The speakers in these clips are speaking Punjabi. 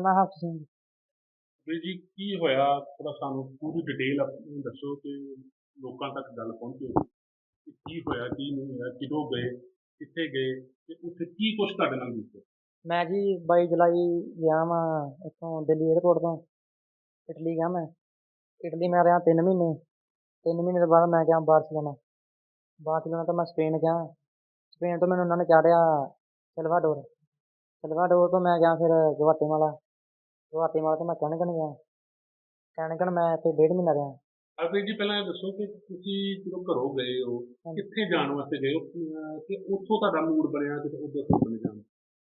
ਨਾਮ ਹਰਸ਼ ਸਿੰਘ ਵੀਰ ਜੀ ਕੀ ਹੋਇਆ? ਥੋੜਾ ਸਾਨੂੰ ਪੂਰੀ ਡਿਟੇਲ ਦੱਸੋ ਕਿ ਲੋਕਾਂ ਤੱਕ ਗੱਲ ਪਹੁੰਚੇ ਕਿ ਕੀ ਹੋਇਆ ਕੀ ਨਹੀਂ ਹੋਇਆ ਕਿਦੋਂ ਗਏ ਕਿੱਥੇ ਗਏ ਤੇ ਉੱਥੇ ਕੀ ਕੁਝ ਤੁਹਾਡੇ ਨਾਲ ਬੀਤਿਆ ਮੈਂ ਜੀ 22 ਜੁਲਾਈ ਗਿਆ ਵਾਂ ਇੱਥੋਂ ਦਿੱਲੀ 에ਅਰਪੋਰਟ ਤੋਂ। ਇਟਲੀ ਗਿਆ ਮੈਂ। ਇਟਲੀ ਮੈਂ ਰਿਹਾ 3 ਮਹੀਨੇ। 3 ਮਹੀਨੇ ਤੋਂ ਬਾਅਦ ਮੈਂ ਗਿਆ ਬਾਰਸੀਲੋਨਾ। ਬਾਰਸੀਲੋਨਾ ਤੋਂ ਮੈਂ ਸਪੇਨ ਗਿਆ। ਸਪੇਨ ਤੋਂ ਮੈਨੂੰ ਉਹਨਾਂ ਨੇ ਚਾੜਿਆ ਸਲਵਾਡੋਰ। ਸਲਵਾਡੋਰ ਤੋਂ ਮੈਂ ਗਿਆ ਫਿਰ ਗਵਾਟੇਮਾਲਾ ਗਵਾਟੇਮਾਲਾ ਤੋਂ ਮੈਂ ਕੈਨਗਨ ਗਿਆ। ਕੈਨਗਨ ਮੈਂ ਇੱਥੇ ਡੇਢ ਮਹੀਨਾ ਰਿਹਾ। ਅਰਪ੍ਰੀਤ ਜੀ ਪਹਿਲਾਂ ਇਹ ਦੱਸੋ ਕਿ ਤੁਸੀਂ ਜਦੋਂ ਘਰੋਂ ਗਏ ਹੋ। ਕਿੱਥੇ ਜਾਣ ਵਾਸਤੇ ਗਏ ਹੋ? ਕਿ ਉੱਥੋਂ ਤੁਹਾਡਾ ਮੂਡ ਬਣਿਆ ਕਿ ਉੱਧਰ ਘੁੰਮਣ ਜਾਣ? ਦਾ?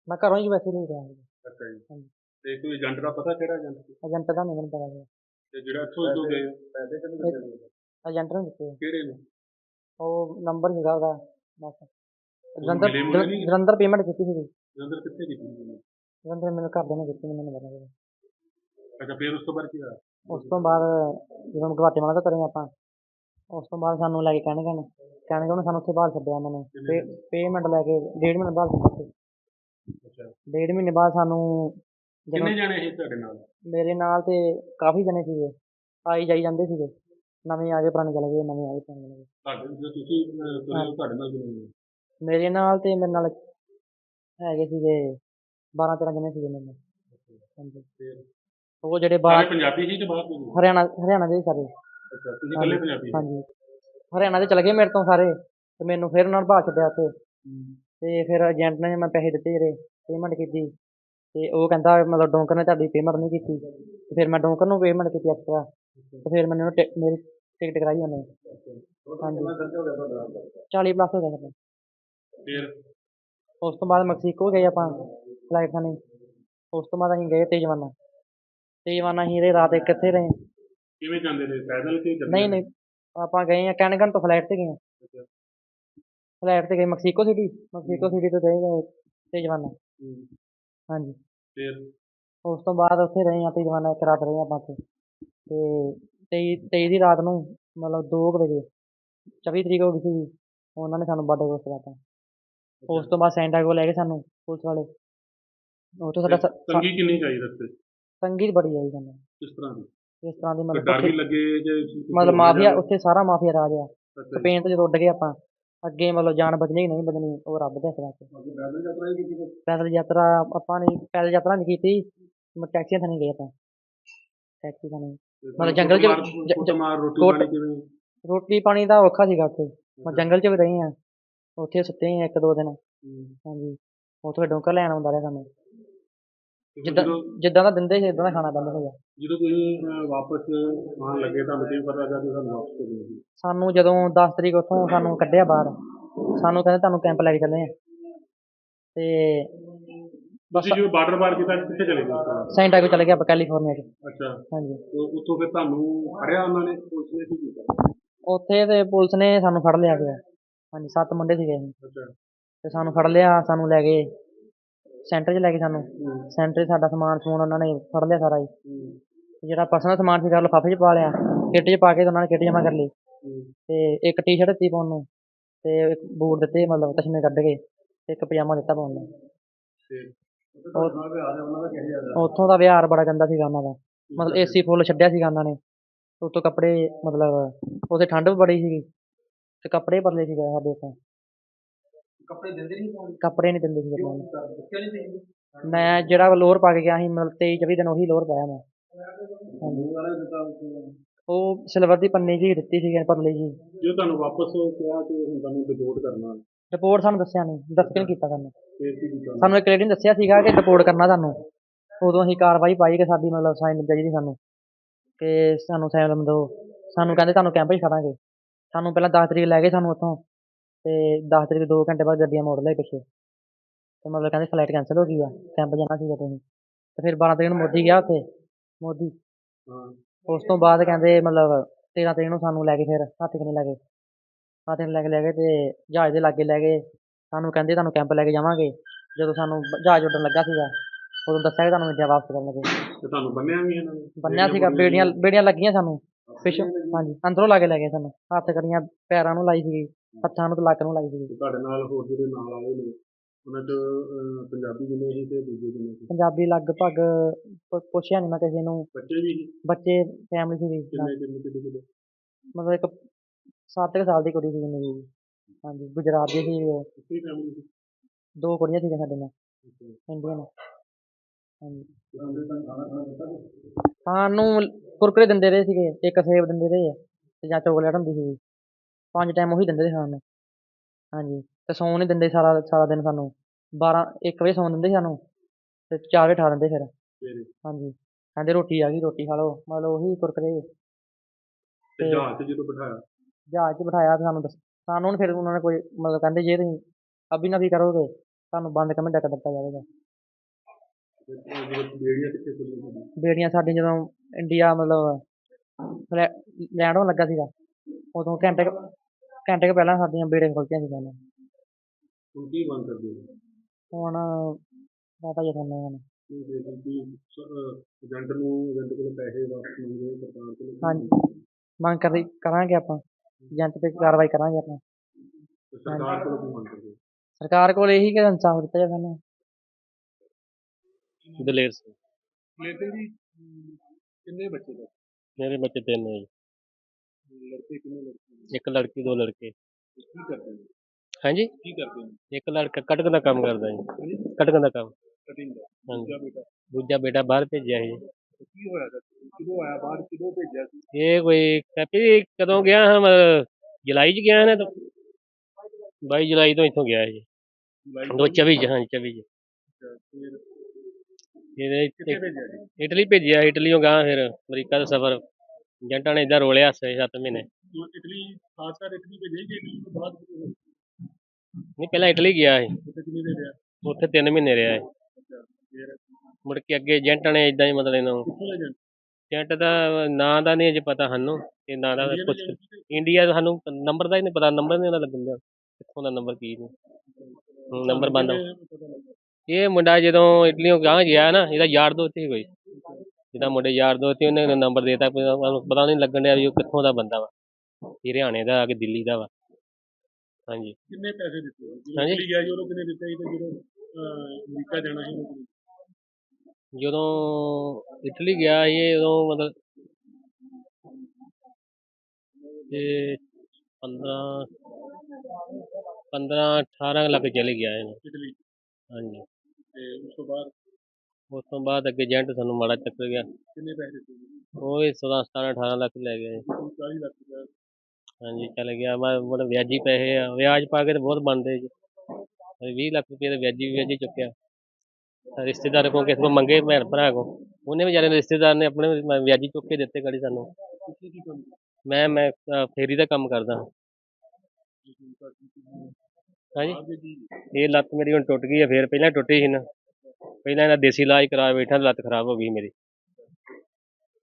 ਮੈਂ ਘਰੋਂ ਹੀ ਵੈਸੇ ਨਹੀਂ ਗਿਆ ਅੱਛਾ ਜੀ। ਤੇ ਕੋਈ ਏਜੰਟ ਦਾ ਪਤਾ ਕਿਹੜਾ ਏਜੰਟ ਸੀ? ਏਜੰਟ ਦਾ ਨਹੀਂ ਮੈਨੂੰ ਪਤਾ ਸੀ ਤੇ ਜਿਹੜਾ ਇੱਥੋਂ ਜਦੋਂ ਗਏ ਪੈਸੇ ਕਿਹਨੂੰ ਦਿੱਤੇ? ਏਜੰਟ ਨੂੰ ਦਿੱਤੇ। ਕਿਹੜੇ ਨੂੰ? ਉਹ ਨੰਬਰ ਸੀਗਾ ਉਹਦਾ ਬਸ। ਜਲੰਧਰ ਨਹੀਂ? ਜਲੰਧਰ ਪੇਮੈਂਟ ਕੀਤੀ ਸੀਗੀ। ਜਲੰਧਰ ਕਿੱਥੇ ਕੀਤੀ? ਜਲੰਧਰ ਮੈਨੂੰ ਘਰਦਿਆਂ ਨੇ ਦਿੱਤੀ ਮੈਨੂੰ ਪਤਾ ਅੱਛਾ ਫਿਰ ਉਸ ਤੋਂ ਬਾਅਦ ਕੀ ਹੋਇਆ? ਉਸ ਤੋਂ ਬਾਅਦ ਜਦੋਂ ਗਵਾਟੇਮਾਲਾ ਤੋਂ ਤੁਰੇ ਆਪਾਂ। ਉਸ ਤੋਂ ਬਾਅਦ ਸਾਨੂੰ ਲੈ ਕੇ ਕਹਿਣਗੇ ਕਹਿਣਗੇ ਸਾਨੂੰ ਉੱਥੇ ਬਾਹਰ ਛੱਡਿਆ ਉਹਨਾਂ ਨੇ। ਪੇਮੈਂਟ ਲੈ ਕੇ ਡੇਢ ਮਹੀਨੇ ਬਾਅਦ ਛੱਡਿਆ ਸੀ। ਅੱਛਾ। ਡੇਢ ਮਹੀਨੇ ਬਾਅਦ ਸਾਨੂੰ ਜਦੋਂ ਕਿੰਨੇ ਜਾਣੇ ਸੀ ਤੁਹਾਡੇ ਨਾਲ? ਮੇਰੇ ਨਾਲ ਤੇ ਕਾਫੀ ਜਣੇ ਸੀਗੇ। ਆਈ ਜਾਈ ਜਾਂਦੇ ਸੀਗੇ। ਨਵੇਂ ਆ ਗਏ ਪੁਰਾਣੇ ਚਲੇ ਗਏ ਨਵੇਂ ਪੁਰਾਣੇ ਚਲੇ ਗਏ। ਤੁਹਾਡੇ ਜਦੋਂ ਤੁਸੀਂ ਅਹ, ਤੁਰੇ ਹੋ, ਤੁਹਾਡੇ ਨਾਲ ਕਿੰਨੇ ਨੇ ਮੇਰੇ ਨਾਲ ਤੇ ਮੇਰੇ ਨਾਲ ਹੈਗੇ ਸੀਗੇ 12 13 ਜਣੇ ਸੀਗੇ ਮੇਰੇ ਨਾਲ। ਹਾਂਜੀ। ਫਿਰ? ਉਹ ਜਿਹੜੇ ਸਾਰੇ ਬਾਹਰ ਪੰਜਾਬੀ ਸੀ ਤੇ ਬਾਹਰ ਸੀ? ਹਰਿਆਣਾ ਹਰਿਆਣਾ ਦੇ ਸਾਰੇ। ਅੱਛਾ ਤੁਸੀਂ ਇਕੱਲੇ ਪੰਜਾਬੀ ਸੀ? ਹਾਂਜੀ। ਹਰਿਆਣਾ ਦੇ ਚਲੇ ਗਏ ਮੇਰੇ ਤੋਂ ਸਾਰੇ ਤੇ ਮੈਨੂੰ ਫਿਰ ਉਹਨਾਂ ਨੇ ਬਾਹਰ ਛੱਡਿਆ ਉੱਥੇ। ਤੇ ਫਿਰ ਏਜੰਟ ਨੇ ਮੈਂ ਪੈਸੇ ਦਿੱਤੇ ਜਿਹੜੇ ਪੇਮੈਂਟ ਕੀਤੀ। ਤੇ ਉਹ ਕਹਿੰਦਾ ਮਤਲਬ ਡੋਂਕਰ ਨੇ ਤੁਹਾਡੀ ਪੇਮੈਂਟ ਨਹੀਂ ਕੀਤੀ। ਤੇ ਫਿਰ ਮੈਂ ਡੋਂਕਰ ਨੂੰ ਪੇਮੈਂਟ ਕੀਤੀ ਐਕਸਟਰਾ ਤੇ ਫਿਰ ਮੈਨੂੰ ਉਹਨੇ ਮੇਰੀ ਟਿਕਟ ਕਰਾਈ ਉਹਨੇ। ਹਾਂਜੀ। 40 ਪਲੱਸ ਹੋ ਗਿਆ ਸਾਡਾ। ਫਿਰ? ਉਸ ਤੋਂ ਬਾਅਦ ਮੈਕਸੀਕੋ ਗਏ ਆਪਾਂ ਫਲਾਈਟ ਥਾਣੀ ਉਸ ਤੋਂ ਬਾਅਦ ਅਸੀਂ ਗਏ ਤੇਜਵਾਨਾ ਤੇਜਵਾਨਾ ਅਸੀਂ ਰਹੇ ਰਾਤ ਇੱਕ ਇੱਥੇ ਰਹੇ? ਕਿਵੇਂ ਜਾਂਦੇ ਨੇ? ਪੈਦਲ ਕਿ ਗੱਡੀ ਨਹੀਂ ਨਹੀਂ ਆਪਾਂ ਗਏ ਆ ਕੈਨਗਨ ਤੋਂ ਫਲਾਈਟ ਤੇ ਗਏ ਆ ਅੱਛਾ। ਤੇ ਗਏ ਮੈਕਸੀਕੋ ਸਿਟੀ ਮੈਕਸੀਕੋ ਸਿਟੀ ਤੋਂ ਗਏ ਗਏ ਤੇਜਵਾਨਾ ਹੂੰ। ਹਾਂਜੀ। ਫਿਰ? ਉਸ ਤੋਂ ਬਾਅਦ ਉੱਥੇ ਰਹੇ ਆ ਤੇਜਵਾਨਾ ਇੱਕ ਰਾਤ ਰਹੇ ਆਪਾਂ ਉੱਥੇ। ਤੇ ਤੇਈ ਤੇਈ ਦੀ ਰਾਤ ਨੂੰ ਮਤਲਬ ਦੋ ਕੁ ਵਜੇ ਚੌਵੀ ਤਰੀਕ ਹੋ ਗਈ ਸੀ ਉਹਨਾਂ ਨੇ ਸਾਨੂੰ ਬਾਰਡਰ ਕ੍ਰੋਸ ਕਰਾਤਾ। ਉਸ ਤੋਂ ਬਾਅਦ ਸੈਂਟਾਗੋ ਲੈ ਗਏ ਸਾਨੂੰ ਪੁਲਿਸ ਵਾਲੇ। ਉੱਥੋਂ ਸਾਡਾ ਸ- ਸ- ਤੰਗੀ ਕਿੰਨੀ ਚਾਹੀ ਰਸਤੇ 'ਚ? ਤੰਗੀ ਬੜੀ ਆਈ ਸਾਨੂੰ ਕਿਸ ਤਰ੍ਹਾਂ ਦੀ? ਇਸ ਤਰ੍ਹਾਂ ਦੀ ਮਤਲਬ ਡਰ ਵੀ ਉੱਥੇ- ਲੱਗੇ ਜੇ ਮਤਲਬ ਮਾਫੀਆ ਉੱਥੇ ਸਾਰਾ ਮਾਫੀਆ ਰਾਜ ਆ। ਅੱਛਾ। ਸਪੇਨ ਤੋਂ ਜਦੋਂ ਉੱਡ ਗਏ ਆਪਾਂ ਅੱਗੇ ਮਤਲਬ ਜਾਨ ਬਚਣੀ ਕਿ ਨਹੀਂ ਬਚਣੀ ਉਹ ਰੱਬ ਦੇ ਹੱਥ ਵਿੱਚ। ਪੈਦਲ ਯਾਤਰਾ ਹੀ ਕੀਤੀ? ਪੈਦਲ ਯਾਤਰਾ ਆਪਾਂ ਨੇ ਪੈਦਲ ਯਾਤਰਾ ਨਹੀਂ ਕੀਤੀ ਮ- ਟੈਕਸੀਆਂ ਤਾਂ ਨਹੀਂ ਗਏ ਆਪਾਂ। ਟੈਕਸੀ ਤਾਂ ਨਹੀਂ। ਤੇ ਮਤਲਬ ਜੰਗਲ 'ਚ- ਜ- ਰੋਟੀ ਕੁੱਟ- ਪਾਣੀ ਕਿਵੇਂ? ਰੋਟੀ ਪਾਣੀ ਦਾ ਔਖਾ ਸੀਗਾ ਉੱਥੇ। ਮੈਂ ਜੰਗਲ 'ਚ ਵੀ ਰਹੇ ਆ ਉੱਥੇ ਸੁੱਤੇ ਆ ਇੱਕ ਦੋ ਦਿਨ। ਹੂੰ। ਹਾਂਜੀ। ਉੱਥੇ ਡੋਂਕਰ ਲੈਣ ਆਉਂਦਾ ਰਿਹਾ ਸਾਨੂੰ। ਜਿੱਦਾਂ ਜਦੋਂ ਜਿੱਦਾਂ ਦਾ ਦਿੰਦੇ ਸੀ ਇਦਾਂ ਦਾ ਖਾਣਾ ਪੈਂਦਾ ਸੀਗਾ ਜਦੋਂ ਤੁਸੀਂ ਅਹ, ਵਾਪਸ ਆਉਣ ਲੱਗੇ ਤੁਹਾਨੂੰ ਕਿਵੇਂ ਪਤਾ ਲੱਗਾ ਕਿ ਤੁਹਾਨੂੰ ਵਾਪਸ ਕਰਨੀ ਸੀ? ਸਾਨੂੰ ਜਦੋਂ 10 ਤਰੀਕ ਉੱਥੋਂ ਸਾਨੂੰ ਕੱਢਿਆ ਬਾਹਰ ਸਾਨੂੰ ਕਹਿੰਦੇ ਤੁਹਾਨੂੰ ਕੈਂਪ ਲੈ ਕੇ ਚੱਲੇ ਆ। ਤੇ ਬਸ ਤੁਸੀਂ ਬਾਰਡਰ ਪਾਰ ਕੀਤਾ ਕਿੱਥੇ ਚਲੇ ਗਏ ਉਸ ਤੋਂ ਬਾਅਦ? ਸੈਂਟਾਗੋ ਚਲੇ ਗਏ ਆਪਾਂ ਕੈਲੀਫੋਰਨੀਆ 'ਚ। ਅੱਛਾ। ਹਾਂਜੀ। ਤੇ ਉੱਥੋਂ ਫਿਰ ਤੁਹਾਨੂੰ ਫੜਿਆ ਉਹਨਾਂ ਨੇ? ਪੁਲਿਸ ਨੇ ਕੀ ਕੀਤਾ? ਉੱਥੇ ਤੇ ਪੁਲਿਸ ਨੇ ਸਾਨੂੰ ਫੜ ਲਿਆ ਗਿਆ ਹਾਂਜੀ ਸੱਤ ਮੁੰਡੇ ਸੀਗੇ। ਅਸੀਂ ਅੱਛਾ। ਤੇ ਸਾਨੂੰ ਫੜ ਲਿਆ ਸਾਨੂੰ ਲੈ ਗਏ। ਸੈਂਟਰ 'ਚ ਲੈ ਗਏ ਸਾਨੂੰ। ਸੈਂਟਰ 'ਚ ਸਾਡਾ ਸਮਾਨ ਸਮੂਨ ਉਹਨਾਂ ਨੇ ਫੜ ਲਿਆ ਸਾਰਾ ਹੀ। ਜਿਹੜਾ ਪਰਸਨਲ ਸਮਾਨ ਸੀਗਾ ਲਿਫਾਫੇ 'ਚ ਪਾ ਲਿਆ। ਕਿੱਟ 'ਚ ਪਾ ਕੇ ਉਹਨਾਂ ਨੇ ਕਿੱਟ ਜਮ੍ਹਾਂ ਕਰ ਲਈ। ਤੇ ਇੱਕ ਟੀ-ਸ਼ਰਟ ਦਿੱਤੀ ਪਾਉਣ ਨੂੰ ਤੇ ਇੱਕ ਬੂਟ ਦਿੱਤੇ ਮਤਲਬ ਤਸ਼ਮੇ ਕੱਢ ਕੇ ਤੇ ਇੱਕ ਪਜਾਮਾ ਦਿੱਤਾ ਪਾਉਣ ਨੂੰ ਉੱਥੋਂ ਦਾ ਵਿਹਾਰ ਬੜਾ ਗੰਦਾ ਸੀਗਾ ਉਹਨਾਂ ਦਾ। ਮਤਲਬ ਏਸੀ ਫੁੱਲ ਛੱਡਿਆ ਸੀਗਾ ਉਹਨਾਂ ਨੇ। ਉੱਤੋਂ ਕੱਪੜੇ ਮਤਲਬ ਉਥੇ ਠੰਡ ਵੀ ਬੜੀ ਸੀਗੀ। ਤੇ ਕੱਪੜੇ ਬਦਲੇ ਸੀਗੇ ਸਾਡੇ ਉੱਤੇ। ਕੱਪੜੇ ਦਿੰਦੇ ਨਹੀਂ ਪਾਉਣ ਕੱਪੜੇ ਨਹੀਂ ਦਿੰਦੇ ਸੀਗੇ ਪਾਉਣ। ਨੂੰ। ਬੱਚਿਆਂ ਨਹੀਂ ਦੇਂਦੇ ਮੈਂ ਜਿਹੜਾ ਲੋਅਰ ਪਾ ਕੇ ਗਿਆ ਸੀ ਮਤਲਬ 23 24 ਦਿਨ ਉਹੀ ਲੋਅਰ ਪਾਇਆ ਮੈਂ। ਮੂੰਹ ਵਾਲਾ ਦਿੱਤਾ ਉਹ ਸਿਲਵਰ ਦੀ ਪੰਨੀ ਜੀ ਦਿੱਤੀ ਸੀ ਪਤਲੀ ਜੀ ਜੇ ਤੁਹਾਨੂੰ ਵਾਪਸ ਕਿਹਾ ਕਿ ਹੁਣ ਤੁਹਾਨੂੰ ਡਿਪੋਰਟ ਕਰਨਾ ਰਿਪੋਰਟ ਸਾਨੂੰ ਦੱਸਿਆ ਨਹੀਂ ਦੱਸ ਕੇ ਨਹੀਂ ਕੀਤਾ ਸਾਨੂੰ। ਸਾਨੂੰ ਇੱਕ ਲੇਡੀ ਨੇ ਦੱਸਿਆ ਸੀਗਾ ਕਿ ਰਿਪੋਰਟ ਕਰਨਾ ਤੁਹਾਨੂੰ। ਉਦੋਂ ਅਸੀਂ ਕਾਰਵਾਈ ਪਾਈ ਕਿ ਸਾਡੀ ਮਤਲਬ ਸਾਈਨ ਚਾਹੀਦੀ ਸਾਨੂੰ। ਕਿ ਸਾਨੂੰ ਸਾਈਨ ਦਿਓ। ਸਾਨੂੰ ਕਹਿੰਦੇ ਤੁਹਾਨੂੰ ਕੈਂਪ 'ਚ ਖੜਾਂਗੇ ਸਾਨੂੰ ਪਹਿਲਾਂ 10 ਤਰੀਕ ਲੈ ਗਏ ਸਾਨੂੰ ਉੱਥੋਂ। ਤੇ 10 ਤਰੀਕ 2 ਘੰਟੇ ਬਾਅਦ ਗੱਡੀਆਂ ਮੋੜ ਲਏ ਪਿੱਛੇ। ਤੇ ਮਤਲਬ ਕਹਿੰਦੇ ਫਲਾਈਟ ਕੈਂਸਲ ਹੋ ਗਈ ਆ ਕੈਂਪ ਜਾਣਾ ਸੀਗਾ ਤੁਸੀਂ। ਤੇ ਫਿਰ 12 ਤਰੀਕ ਨੂੰ ਮੋਦੀ ਗਿਆ ਉੱਥੇ ਮੋਦੀ। ਉਸ ਤੋਂ ਬਾਅਦ ਕਹਿੰਦੇ ਮਤਲਬ 13 ਤਰੀਕ ਨੂੰ ਸਾਨੂੰ ਲੈ ਕੇ ਫਿਰ ਹਾਥੀ ਕਨੀ ਲੈ ਗਏ। ਹਾਥੀ ਕਨੀ ਲੈ ਕੇ ਲੈ ਗਏ ਤੇ ਜਹਾਜ਼ ਦੇ ਲਾਗੇ ਲੈ ਗਏ। ਸਾਨੂੰ ਕਹਿੰਦੇ ਤੁਹਾਨੂੰ ਕੈਂਪ ਲੈ ਕੇ ਜਾਵਾਂਗੇ। ਜਦੋਂ ਸਾਨੂੰ ਜਹਾਜ਼ ਉੱਡਣ ਲੱਗਾ ਸੀਗਾ ਉਦੋਂ ਦੱਸਿਆ ਕਿ ਤੁਹਾਨੂੰ ਇੰਡੀਆ ਵਾਪਸ ਕਰਨ ਲੱਗੇ। ਤੇ ਤੁਹਾਨੂੰ ਬੰਨਿਆ ਵੀ ਇਹਨਾਂ ਨੇ? ਬੰਨਿਆ ਸੀਗਾ ਬੇੜੀਆਂ ਬੇੜੀਆਂ ਲੱਗੀਆਂ ਸਾਨੂੰ। ਪਿੱਛੋਂ ਹਾਂਜੀ ਅੰਦਰੋਂ ਲਾ ਕੇ ਲੈ ਗਏ ਸਾਨੂੰ। ਹੱਥ ਕੜੀਆਂ ਪੈਰਾਂ ਨੂੰ ਲਾਈ ਸੀਗੀ। ਹੱਥਾਂ ਨੂੰ ਤੇ ਲੱਕ ਨੂੰ ਲਾਈ ਸੀਗੀ ਤੇ ਤੁਹਾਡੇ ਨਾਲ ਹੋਰ ਜਿਹੜੇ ਨਾਲ ਆਏ ਨੇ ਉਹਨਾਂ 'ਚ ਅਹ, ਪੰਜਾਬੀ ਕਿੰਨੇ ਸੀ ਤੇ ਦੂਜੇ ਕਿੰਨੇ ਸੀ? ਪੰਜਾਬੀ ਲਗਭਗ ਪੁ- ਪੁੱਛਿਆ ਨਹੀਂ ਮੈਂ ਕਿਸੇ ਨੂੰ। ਬੱਚੇ ਵੀ ਸੀ? ਬੱਚੇ ਫੈਮਿਲੀ ਸੀਗੀ ਕਿੰਨੇ ਕਿੰਨੇ ਕਿੰਨੇ ਕਿੰਨੇ? ਮਤਲਬ ਇੱਕ ਸੱਤ ਕੁ ਸਾਲ ਦੀ ਕੁੜੀ ਸੀ ਮੇਰੀ ਹਾਂਜੀ ਗੁਜਰਾਤ ਦੀ ਸੀ ਉਹ। ਇੱਥੇ ਫੈਮਿਲੀ ਸੀ? ਦੋ ਕੁੜੀਆਂ ਸੀਗੀਆਂ ਸਾਡੇ ਨਾਲ। ਇੰਡੀਅਨ। ਹਾਂਜੀ। ਤੁਹਾਨੂੰ ਤਾਂ ਖਾਣਾ ਖਾਣਾ ਦਿੱਤਾ ਸੀ? ਸਾਨੂੰ ਕੁਰਕਰੇ ਦਿੰਦੇ ਰਹੇ ਸੀਗੇ। ਇੱਕ ਸੇਬ ਦਿੰਦੇ ਰਹੇ ਤੇ ਜਾਂ ਚੋਕਲੇਟ ਹੁੰਦੀ ਸੀ ਪੰਜ ਟਾਈਮ ਉਹੀ ਦਿੰਦੇ ਸੀ ਸਾਨੂੰ। ਹਾਂਜੀ ਤੇ ਸੌਣ ਨਹੀਂ ਦਿੰਦੇ ਸਾਰਾ ਸਾਰਾ ਦਿਨ ਸਾਨੂੰ। 12 1 ਵਜੇ ਸੌਣ ਦਿੰਦੇ ਸੀ ਸਾਨੂੰ ਤੇ 4 ਵਜੇ ਠਾ ਦਿੰਦੇ ਫਿਰ। ਸਵੇਰੇ। ਹਾਂਜੀ ਕਹਿੰਦੇ ਰੋਟੀ ਆ ਗਈ ਰੋਟੀ ਖਾ ਲਓ। ਮਤਲਬ ਉਹੀ ਕੁਰਕਰੇ ਤੇ ਜਹਾਜ਼ 'ਚ ਜਦੋਂ ਬਿਠਾਇਆ? ਜਹਾਜ਼ 'ਚ ਬਿਠਾਇਆ ਤੇ ਸਾਨੂੰ ਦੱਸ ਸਾਨੂੰ ਨੀ ਫਿਰ ਉਹਨਾਂ ਨੇ ਕੋਈ ਮਤਲਬ ਕਹਿੰਦੇ ਜੇ ਤੁਸੀਂ ਅਭੀ ਨਾ ਵੀ ਕਰੋਗੇ ਤੁਹਾਨੂੰ ਬੰਦ ਕਮਰੇ ਡੱਕ ਦਿੱਤਾ ਜਾਵੇਗਾ। ਤੇ ਉਹ ਜਦੋਂ ਬੇੜੀਆਂ ਕਿੱਥੇ ਖੁੱਲੀਆਂ ਤੁਹਾਡੀਆਂ? ਬੇੜੀਆਂ ਸਾਡੀ ਜਦੋਂ ਇੰਡੀਆ ਮਤਲਬ ਲੈਂਡ ਹੋਣ ਲੱਗਾ ਸੀਗਾ ਉਦੋਂ ਘੰਟੇ ਕੁ- ਘੰਟੇ ਕੁ ਪਹਿਲਾਂ ਸਾਡੀਆਂ ਬੇੜੀਆਂ ਖੁੱਲ੍ਹਤੀਆਂ ਸੀ ਪਹਿਲਾਂ ਹੁਣ ਕੀ ਮੰਗ ਕਰਦੇ ਹੋ? ਹੁਣ ਪਤਾ ਹੀ ਆ ਤੁਹਾਨੂੰ ਹੁਣ ਕੀ ਦੇ ਕਿ ਏਜੰਟ ਨੂੰ ਏਜੰਟ ਕੋਲ ਪੈਸੇ ਵਾਪਸ ਮੰਗੇ ਸਰਕਾਰ ਕੋਲ ਹਾਂਜੀ। ਮੰਗ ਕਰ ਕਰਾਂਗੇ ਆਪਾਂ। ਏਜੰਟ ਤੇ ਕਾਰਵਾਈ ਕਰਾਂਗੇ ਆਪਾਂ। ਤੇ ਸਰਕਾਰ ਕੋਲ ਕੀ ਮੰਗ ਕਰਦੇ ਹੋ? ਸਰਕਾਰ ਕੋਲ ਇਹੀ ਕਿ ਇਨਸਾਫ ਦਿੱਤਾ ਜਾਵੇ ਸਾਨੂੰ ਦਲੇਰ ਸਿੰਘ। ਲੇਕਿਨ ਜੀ ਕਿੰਨੇ ਬੱਚੇ ਨੇ? ਮੇਰੇ ਬੱਚੇ ਤਿੰਨ ਹੈ ਜੀ। ਲੜਕੇ ਕਿੰਨੇ ਲੜਕੇ ਨੇ? ਇੱਕ ਲੜਕੀ ਦੋ ਲੜਕੇ ਕੀ ਕਰਦੇ ਹਾਂਜੀ ਕੀ ਕਰਦੇ ਨੇ ਇੱਕ ਲੜਕਾ ਕਟਕ ਦਾ ਕੰਮ ਕਰਦਾ ਜੀ ਕਟਕ ਦਾ ਕੰਮ ਕਟਿੰਗ ਦਾ ਹਾਂਜੀ ਦੂਜਾ ਬੇਟਾ ਦੂਜਾ ਬੇਟਾ ਬਾਹਰ ਭੇਜਿਆ ਤੇ ਕੀ ਹੋਇਆ ਸਰ ਕਿਦੋਂ ਆਇਆ ਬਾਹਰ ਕਿਦੋਂ ਭੇਜਿਆ ਸੀ ਇਹ ਕੋਈ ਕਾਪੀ ਕਦੋਂ ਗਿਆ ਹਾਂ ਮਤਲਬ ਜੁਲਾਈ ਚ ਗਿਆ ਨਾ ਤਾਂ 22 ਜੁਲਾਈ ਤੋਂ ਇੱਥੋਂ ਗਿਆ ਦੋ 24 ਚ ਹਾਂ 24 ਚ ਫਿਰ ਇਹਦੇ ਜੀ ਇਟਲੀ ਭੇਜਿਆ ਇਟਲੀੋਂ ਗਾਂ ਫਿਰ ਅਮਰੀਕਾ ਦਾ ਸਫ਼ਰ ਏਜੰਟਾਂ ਨੇ ਇਦਾਂ ਰੋਲਿਆ 6-7 ਮਹੀਨੇ। ਜੋ ਇਟਲੀ ਖਾਸ ਕਰ ਇਟਲੀ ਤੋਂ ਬਾਅਦ ਕਿਤੇ ਹੋਰ? ਨਹੀਂ ਪਹਿਲਾਂ ਇਟਲੀ ਗਿਆ ਸੀ। ਉੱਥੇ ਕਿੰਨੀ ਦੇਰ ਰਿਹਾ? ਉੱਥੇ 3 ਮਹੀਨੇ ਰਿਹਾ ਸੀ। ਫਿਰ? ਮੁੜ ਕੇ ਅੱਗੇ ਏਜੰਟਾਂ ਨੇ ਇਦਾਂ ਹੀ ਮਤਲਬ ਇਹਨੂੰ ਕਿੱਥੋਂ ਜਾਂਦੇ ਏਜੰਟ ਦਾ ਨਾਂ ਦਾ ਨਹੀਂ ਅਜੇ ਪਤਾ ਸਾਨੂੰ ਇਹ ਨਾਂ ਦਾ ਕੁਛ ਇੰਡੀਆ ਦਾ ਸਾਨੂੰ ਨੰਬਰ ਦਾ ਹੀ ਨਹੀਂ ਪਤਾ ਨੰਬਰ ਨਹੀਂ ਉਹਨਾਂ ਡਿਆ ਕਿੱਥੋਂ ਦਾ ਨੰਬਰ ਕੀ ਨੇ ਨੰਬਰ ਬੰਦ ਆ। ਇਹ ਮੁੰਡਾ ਜਦੋਂ ਇਟਲੀੋਂ ਗਾਂ ਗਿਆ ਨਾ ਇਹਦਾ ਯਾਰ ਦੋਸਤ ਹੀ ਕੋਈ। ਜਿਹਦਾ ਮੁੰਡੇ ਯਾਰ ਦੋਸਤ ਸੀ ਉਹਨੇ ਨੰਬਰ ਦੇਤਾ ਉਹਨੂੰ ਪਤਾ ਨਹੀਂ ਲੱਗਣ ਡਿਆ ਵੀ ਉਹ ਕਿੱਥੋਂ ਦਾ ਬੰਦਾ ਵਾ। ਹਰਿਆਣੇ ਦਾ ਆ ਕਿ ਦਿੱਲੀ ਦਾ ਵਾ। ਹਾਂਜੀ। ਕਿੰਨੇ ਪੈਸੇ ਦਿੱਤੇ? ਜਦੋਂ ਹਾਂਜੀ। ਇਟਲੀ ਗਿਆ ਜੀ ਉਦੋਂ ਕਿੰਨੇ ਦਿੱਤੇ ਸੀ ਤੇ ਜਦੋਂ ਅਹ, ਅਮਰੀਕਾ ਜਾਣਾ ਸੀ ਉਦੋਂ ਕਿੰਨੇ? ਜਦੋਂ ਇਟਲੀ ਗਿਆ ਸੀ ਇਹ ਉਦੋਂ ਮਤਲਬ ਇਹ 15 15 18 ਲੱਖ ਚਲੇ ਗਿਆ ਇਹ ਇਟਲੀ। ਹਾਂਜੀ। ਤੇ ਉਸ ਤੋਂ ਬਾਅਦ? ਉਸ ਤੋਂ ਬਾਅਦ ਅੱਗੇ ਏਜੰਟ ਸਾਨੂੰ ਮਾੜਾ ਚੱਕਰ ਗਿਆ। ਕਿੰਨੇ ਪੈਸੇ ਦਿੱਤੇ ਜੀ ਉਹ ਵੀ 16 17 18 ਲੱਖ ਲੈ ਗਿਆ ਜੀ। 40 ਲੱਖ ਰੁਪਏ। ਹਾਂਜੀ ਚੱਲ ਗਿਆ। ਮੈਂ ਮਤਲਬ ਵਿਆਜੀ ਪੈਸੇ ਆ। ਵਿਆਜ ਪਾ ਕੇ ਤੇ ਬਹੁਤ ਬਣਦੇ ਜੀ। 20 ਲੱਖ ਰੁਪਏ ਦਾ ਵਿਆਜੀ ਵਿਆਜੀ ਚੁੱਕਿਆ। ਤਾਂ ਰਿਸ਼ਤੇਦਾਰ ਕੋਲ ਕਿਸੇ ਕੋਲ ਮੰਗੇ ਭੈਣ ਭਰਾ ਕੋ ਉਹਨੇ ਵਿਚਾਰੇ ਨੇ ਰਿਸ਼ਤੇਦਾਰ ਨੇ ਆਪਣੇ ਵੀ ਵਿਆਜੀ ਚੁੱਕ ਕੇ ਦਿੱਤੇ ਗਾੜੀ ਸਾਨੂੰ। ਤੁਸੀਂ ਕੀ ਕੰਮ ਮੈਂ ਮੈਂ ਅਹ, ਫੇਰੀ ਦਾ ਕੰਮ ਕਰਦਾ। ਹਾਂ। ਹਾਂਜੀ। ਜੀ ਇਹ ਲੱਤ ਮੇਰੀ ਹੁਣ ਟੁੱਟ ਗਈ ਹੈ ਫੇਰ ਪਹਿਲਾਂ ਟੁੱਟੀ ਸੀ ਨਾ। ਪਹਿਲਾਂ ਇਹਦਾ ਦੇਸੀ ਇਲਾਜ ਕਰਾ ਬੈਠਾ ਲੱਤ ਖਰਾਬ ਹੋ ਗਈ ਮੇਰੀ।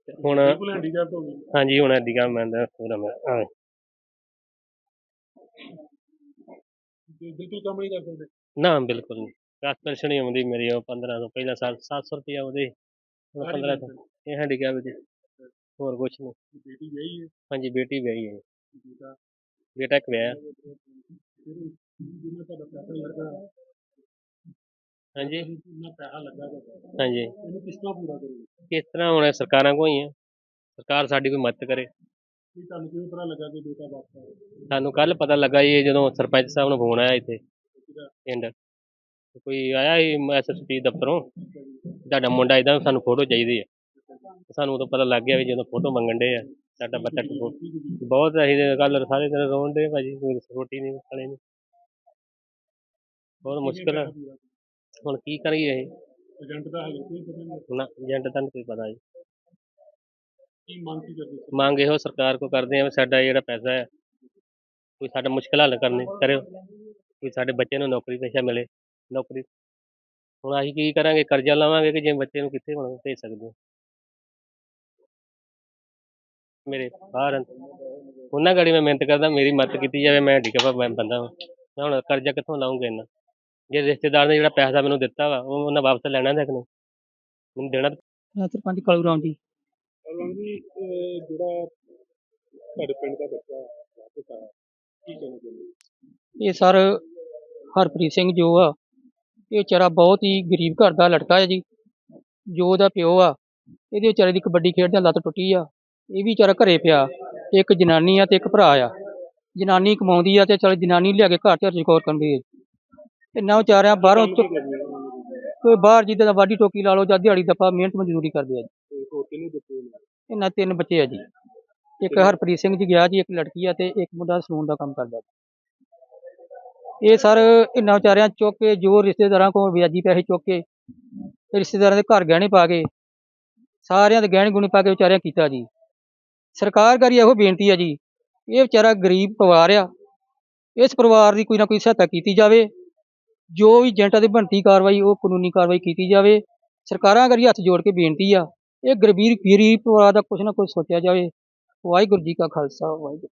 ਹੁਣ ਬਿਲਕੁਲ ਹੈਂਡੀਕੈਪ ਹੋ ਗਈ। ਹਾਂਜੀ ਹੁਣ ਅੱਡੀਗਾ ਮੈਂ ਦਾ ਪੂਰਾ ਮੈਂ ਹਾਂ। ਤੇ ਬਿਲਕੁਲ ਕੰਮ ਨਹੀਂ ਕਰ ਸਕਦੇ? ਨਾ ਬਿਲਕੁਲ ਨਹੀਂ। ਦਸ ਪੈਨਸ਼ਨ ਨਹੀਂ ਆਉਂਦੀ ਮੇਰੀ ਉਹ 15 ਤੋਂ ਪਹਿਲਾਂ ਸਾਲ 700 ਰੁਪਏ ਆਉਂਦੀ ਹੁਣ ਸਾਰੀ 15 ਤੋਂ। ਇਹ ਹੈਂਡੀਕੈਪ ਜੀ। ਹੋਰ ਕੁਛ ਨਹੀਂ। ਬੇਟੀ ਵਿਆਹੀ ਹੈ? ਹਾਂਜੀ ਬੇਟੀ ਵਿਆਹੀ ਹੈ ਬੇਟਾ? ਬੇਟਾ ਇੱਕ ਵਿਆਹਿਆ। ਫਿਰ ਜਿੰਨਾ ਤੁਹਾਡਾ ਪੈਸਾ ਲੱਗਾ ਹਾਂਜੀ। ਜਿੰਨਾ ਪੈਸਾ ਲੱਗਾ ਤੁਹਾਡਾ ਹਾਂਜੀ। ਇਹਨੂੰ ਕਿਸ ਤਰ੍ਹਾਂ ਪੂਰਾ ਕਰੋਗੇ? ਕਿਸ ਤਰ੍ਹਾਂ ਹੁਣ ਸਰਕਾਰਾਂ ਕੋਈ ਆ। ਸਰਕਾਰ ਸਾਡੀ ਕੋਈ ਮਦਦ ਕਰੇ। ਕੀ ਤੁਹਾਨੂੰ ਕਿਵੇਂ ਪਤਾ ਲੱਗਾ ਕਿ ਬੇਟਾ ਵਾਪਸ ਆ ਗਿਆ ਸਾਨੂੰ ਕੱਲ ਪਤਾ ਲੱਗਾ ਜੀ ਜਦੋਂ ਸਰਪੰਚ ਸਾਹਿਬ ਨੂੰ ਫੋਨ ਆਇਆ ਇੱਥੇ ਪਿੰਡ। ਕੋਈ ਆਇਆ ਸੀ ਐਸਐਸਪੀ ਦਫ਼ਤਰੋਂ? ਤੁਹਾਡਾ ਮੁੰਡਾ ਇਦਾਂ ਸਾਨੂੰ ਫੋਟੋ ਚਾਹੀਦੀ ਹੈ ਸਾਨੂੰ ਉਦੋਂ ਪਤਾ ਲੱਗ ਗਿਆ ਵੀ ਜਦੋਂ ਫੋਟੋ ਮੰਗਣ ਦੇ ਆ ਸਾਡਾ ਬੱਚਾ ਬਹੁਤ ਅਸੀਂ ਕੱਲ ਸਾਰੇ ਦਿਨ ਰੋਣ ਦੇ ਭਾਜੀ ਕੋਈ ਰੋਟੀ ਨਹੀਂ ਖਾਣੇ ਨਹੀਂ। ਬਹੁਤ ਮੁਸ਼ਕਿਲ ਹੈ ਹੁਣ ਕੀ ਕਰੀਏ ਇਹ? ਏਜੰਟ ਦਾ ਹਲੇ ਕੋਈ ਪਤਾ ਨਹੀਂ। ਨਾ ਏਜੰਟ ਦਾ ਨੀ ਕੋਈ ਪਤਾ ਜੀ। ਕੀ ਮੰਗ ਕੀ ਕਰਦੇ ਸੀ ਮੰਗ ਇਹੋ ਸਰਕਾਰ ਕੋ ਕਰਦੇ ਆ ਵੀ ਸਾਡਾ ਜਿਹੜਾ ਪੈਸਾ ਹੈ ਕੋਈ ਸਾਡਾ ਮੁਸ਼ਕਿਲ ਹੱਲ ਕਰਨੀ ਕਰਿਓ ਕੋਈ ਸਾਡੇ ਬੱਚੇ ਨੂੰ ਨੌਕਰੀ ਪੇਸ਼ਾ ਮਿਲੇ ਨੌਕਰੀ। ਹੁਣ ਅਸੀਂ ਕੀ ਕਰਾਂਗੇ? ਕਰਜ਼ਾ ਲਵਾਂਗੇ ਕਿ ਜੇ ਬੱਚੇ ਨੂੰ ਕਿੱਥੇ ਹੁਣ ਭੇਜ ਸਕਦੇ ਹਾਂ। ਮੇਰੇ ਬਾਹਰ ਹਨ। ਉਹਨਾਂ ਗਾੜੀ ਮੈਂ ਮਿਹਨਤ ਕਰਦਾ ਮੇਰੀ ਮਦਦ ਕੀਤੀ ਜਾਵੇ ਮੈਂ ਢਿੱਕਾ ਮੈਂ ਬੰਦਾ ਵਾਂ। ਮੈਂ ਹੁਣ ਕਰਜ਼ਾ ਕਿੱਥੋਂ ਲਾਉਂਗਾ ਇੰਨਾ ਜੇ ਰਿਸ਼ਤੇਦਾਰ ਨੇ ਜਿਹੜਾ ਪੈਸਾ ਮੈਨੂੰ ਦਿੱਤਾ ਵਾ ਉਹ ਉਹਨਾਂ ਵਾਪਸ ਲੈਣਾ ਤਾਂ ਕਿ ਨਹੀਂ ਮੈਨੂੰ ਦੇਣਾ ਤਾਂ ਮੈਂ ਸਰਪੰਚ ਕਾਲੂ ਰਾਮ ਜੀ। ਅਲੰਗ ਜੀ ਅਹ ਜਿਹੜਾ ਤੁਹਾਡੇ ਪਿੰਡ ਦਾ ਬੱਚਾ ਵਾਪਸ ਆਇਆ ਕੀ ਕਹਿਣਾ ਚਾਹੁੰਦੇ ਇਹ ਸਰ ਹਰਪ੍ਰੀਤ ਸਿੰਘ ਜੋ ਆ ਇਹ ਵਿਚਾਰਾ ਬਹੁਤ ਹੀ ਗਰੀਬ ਘਰ ਦਾ ਲੜਕਾ ਹੈ ਜੀ। ਜੋ ਉਹਦਾ ਪਿਓ ਆ ਇਹਦੇ ਵਿਚਾਰੇ ਦੀ ਕਬੱਡੀ ਖੇਡਦਿਆਂ ਲੱਤ ਟੁੱਟੀ ਆ। ਇਹ ਵੀ ਵਿਚਾਰਾ ਘਰੇ ਪਿਆ ਇੱਕ ਜਨਾਨੀ ਆ ਤੇ ਇੱਕ ਭਰਾ ਆ। ਜਨਾਨੀ ਕਮਾਉਂਦੀ ਆ ਤੇ ਚਲ ਜਨਾਨੀ ਲਿਆ ਕੇ ਘਰ ਚ ਰਿਕਾਰਡ ਕਰਦੀ ਹੈ ਇੰਨਾ ਵਿਚਾਰਿਆਂ ਬਾਹਰੋਂ ਚੁੱਕ ਕੋਈ ਬਾਹਰ ਜਿੱਦਾਂ ਦਾ ਵਾਢੀ ਟੋਕੀ ਲਾ ਲਓ ਜਾਂ ਦਿਹਾੜੀ ਦੱਪਾ ਮਿਹਨਤ ਮਜ਼ਦੂਰੀ ਕਰਦੇ ਆ ਜੀ। ਇਹਨਾਂ ਤਿੰਨ ਬੱਚੇ ਆ ਜੀ। ਇੱਕ ਹਰਪ੍ਰੀਤ ਸਿੰਘ ਜੀ ਗਿਆ ਜੀ ਇੱਕ ਲੜਕੀ ਆ ਤੇ ਇੱਕ ਮੁੰਡਾ ਸਲੂਨ ਦਾ ਕੰਮ ਕਰਦਾ ਜੀ। ਇਹ ਸਰ ਇਹਨਾਂ ਵਿਚਾਰਿਆਂ ਚੁੱਕ ਕੇ ਜੋ ਰਿਸ਼ਤੇਦਾਰਾਂ ਕੋਲ ਵਿਆਜੀ ਪੈਸੇ ਚੁੱਕ ਕੇ ਤੇ ਰਿਸ਼ਤੇਦਾਰਾਂ ਦੇ ਘਰ ਗਹਿਣੇ ਪਾ ਕੇ ਸਾਰਿਆਂ ਦੇ ਗਹਿਣੇ ਗੁਣੇ ਪਾ ਕੇ ਵਿਚਾਰਿਆਂ ਕੀਤਾ ਜੀ। ਸਰਕਾਰ ਕਰੀ ਇਹੋ ਬੇਨਤੀ ਆ ਜੀ। ਇਹ ਵਿਚਾਰਾ ਗਰੀਬ ਪਰਿਵਾਰ ਆ। ਇਸ ਪਰਿਵਾਰ ਦੀ ਕੋਈ ਨਾ ਕੋਈ ਸਹਾਇਤਾ ਕੀਤੀ ਜਾਵੇ। ਜੋ ਵੀ ਏਜੰਟਾਂ ਦੀ ਬਣਤੀ ਕਾਰਵਾਈ, ਉਹ ਕਾਨੂੰਨੀ ਕਾਰਵਾਈ ਕੀਤੀ ਜਾਵੇ। ਸਰਕਾਰਾਂ ਕਰੀ ਹੱਥ ਜੋੜ ਕੇ ਬੇਨਤੀ ਆ, ਇਹ ਗਰੀਬ ਗਰੀਬ ਪਰਿਵਾਰ ਦਾ ਕੁਛ ਨਾ ਕੁਛ ਸੋਚਿਆ ਜਾਵੇ। ਵਾਹਿਗੁਰੂ ਜੀ ਕਾ ਖਾਲਸਾ, ਵਾਹਿਗੁਰੂ।